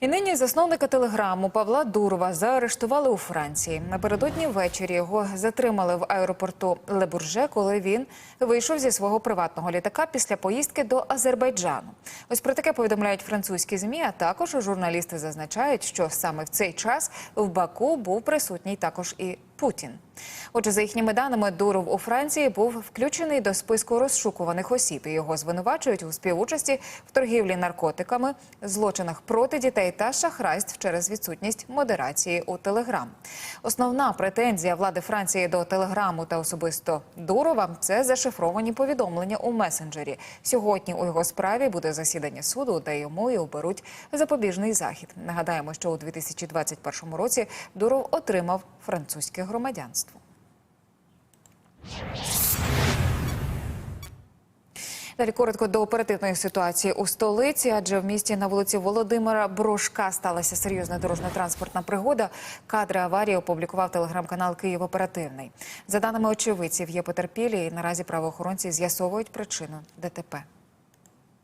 І нині засновника телеграму Павла Дурова заарештували у Франції. Напередодні ввечері його затримали в аеропорту Лебурже, коли він вийшов зі свого приватного літака після поїздки до Азербайджану. Ось про таке повідомляють французькі змі. А також журналісти зазначають, що саме в цей час в Баку був присутній також і Путін. Отже, за їхніми даними, Дуров у Франції був включений до списку розшукуваних осіб. Його звинувачують у співучасті в торгівлі наркотиками, злочинах проти дітей та шахрайств через відсутність модерації у Телеграм. Основна претензія влади Франції до Телеграму та особисто Дурова це зашифровані повідомлення у месенджері. Сьогодні у його справі буде засідання суду, де йому і оберуть запобіжний захід. Нагадаємо, що у 2021 році Дуров отримав французьке громадянство. Далі коротко до оперативної ситуації у столиці, адже в місті на вулиці Володимира Брошка сталася серйозна дорожньо-транспортна пригода. Кадри аварії опублікував телеграм-канал Київ Оперативний. За даними очевидців, є потерпілі, і наразі правоохоронці з'ясовують причину ДТП.